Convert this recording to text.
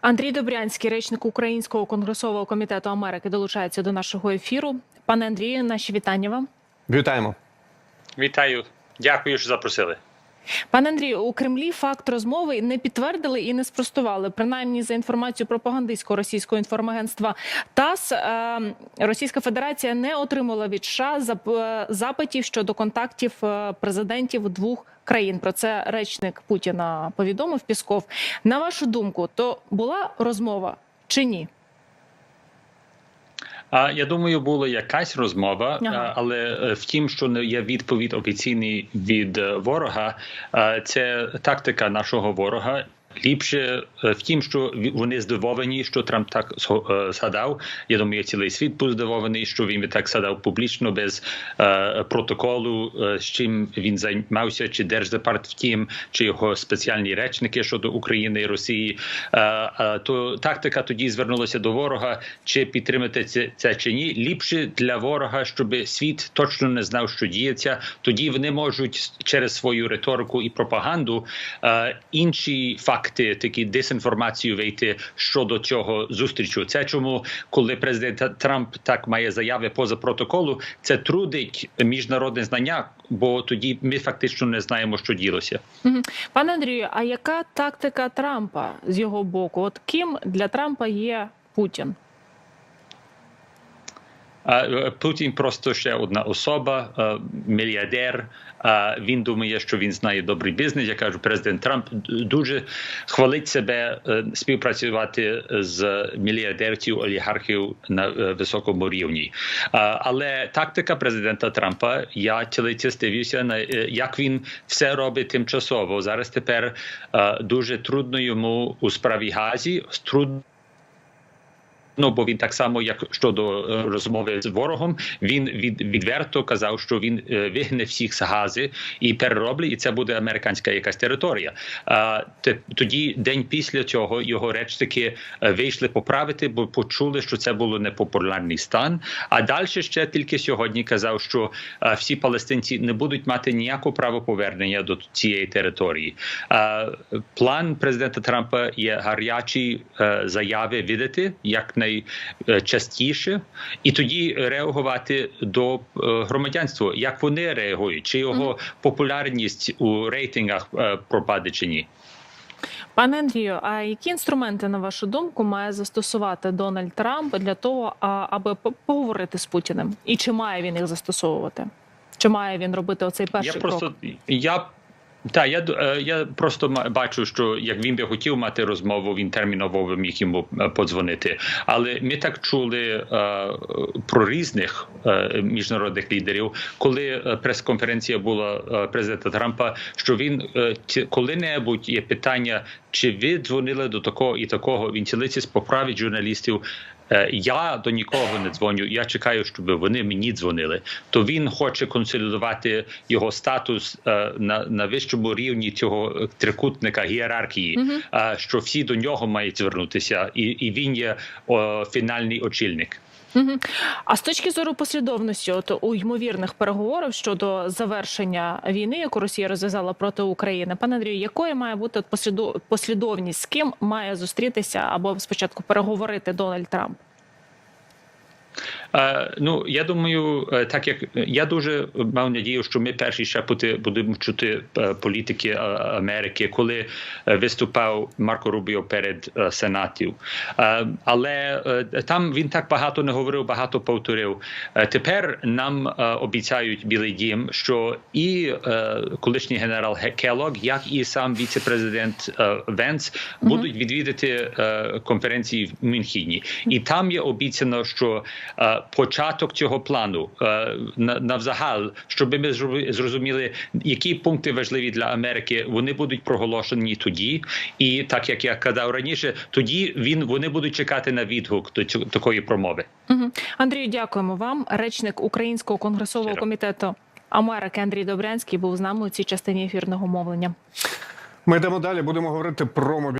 Андрій Добрянський, речник Українського конгресового комітету Америки, долучається до нашого ефіру. Пане Андрію, наші вітання вам. Вітаємо. Вітаю, дякую, що запросили. Пане Андрію, у Кремлі факт розмови не підтвердили і не спростували. Принаймні, за інформацією пропагандистського російського інформагентства ТАСС, е, Російська Федерація не отримала від США е, запитів щодо контактів е, президентів двох країн. Про це речник Путіна повідомив Пісков. На вашу думку, то була розмова чи ні? А я думаю, була якась розмова, Ага. але е, втім, що не є відповідь офіційний від е, ворога, це тактика нашого ворога. Ліпше е, втім, що вони здивовані, що Трамп так е, згадав. Я думаю, цілий світ був здивований, що він так згадав публічно без е, протоколу, з чим він займався, чи держдепарт втім, чи його спеціальні речники щодо України і Росії. То тактика тоді звернулася до ворога, чи підтримати це, це чи ні. Ліпше для ворога, щоб світ точно не знав, що діється. Тоді вони можуть через свою риторику і пропаганду інші факти, такі дезінформацію вийти щодо цього зустрічу. Це чому, коли президент Трамп так має заяви поза протоколу, це трудить міжнародне знання, бо тоді ми фактично не знаємо, що ділося. Пане Андрію, а яка тактика Трампа з його боку? От ким для Трампа є Путін? Е, Путін просто ще одна особа, е, мільярдер. Він думає, що він знає добрий бізнес. Я кажу, президент Трамп дуже хвалить себе е, співпрацювати з мільярдерців, олігархів на високому рівні. Але тактика президента Трампа, я цілиця дивлюся на як він все робить тимчасово. Зараз тепер дуже трудно йому у справі газі. Трудно Ну, бо він так само, як щодо е, розмови з ворогом, він від відверто казав, що він е, вигне всіх з гази і перероблять, і це буде американська якась територія. А тоді, день після цього, його речники е, вийшли поправити, бо почули, що це було непопулярний стан. А далі ще тільки сьогодні казав, що всі палестинці не будуть мати ніякого права повернення до цієї території. План президента Трампа є гарячі заяви видати як найчастіше, і тоді реагувати до е, громадянства, як вони реагують, чи його популярність у рейтингах е, пропаде чи ні. Пане Андрію, а які інструменти, на вашу думку, має застосувати Дональд Трамп для того, аби по- поговорити з Путіним? І чи має він їх застосовувати? Чи має він робити оцей перший Я крок? просто я. Та я е, я просто бачу, що як він би хотів мати розмову, він терміново міг йому е, подзвонити. Але ми так чули е, про різних міжнародних лідерів, коли е, прес-конференція була е, президента Трампа, що він е, коли-небудь є питання, чи ви дзвонили до такого і такого. Він цілиці поправить журналістів. Е, Я до нікого не дзвоню. Я чекаю, щоб вони мені дзвонили. То він хоче консолідувати його статус е, на, на вищому рівні цього е, трикутника ієрархії, Мгм. е, що всі до нього мають звернутися, і, і він є о, фінальний очільник. Мгм. А з точки зору послідовності, от у ймовірних переговорів щодо завершення війни, яку Росія розв'язала проти України, пане Андрію, якою має бути послідовність, з ким має зустрітися або спочатку переговорити Дональд Трамп? Е, ну я думаю, е, так як я дуже мав надію, що ми перші ще пути- будемо чути е, політики е, Америки, коли е, виступав Марко Рубіо перед е, сенатів. Е, Але е, там він так багато не говорив, багато повторив. Е, Тепер нам е, обіцяють Білий Дім, що і е, колишній генерал Ге- Келлог, як і сам віце-президент е, Венс будуть відвідати е, конференції в Мюнхені. І там є обіцяно, що е, початок цього плану е, на навзагал, щоб ми зрозуміли, які пункти важливі для Америки, вони будуть проголошені тоді. І так як я казав раніше, тоді він вони будуть чекати на відгук до цього такої промови. Угу. Андрію, дякуємо вам. Речник Українського конгресового Щиро. комітету Америки Андрій Добрянський був з нами у цій частині ефірного мовлення. Ми йдемо далі. Будемо говорити про мобілізацію.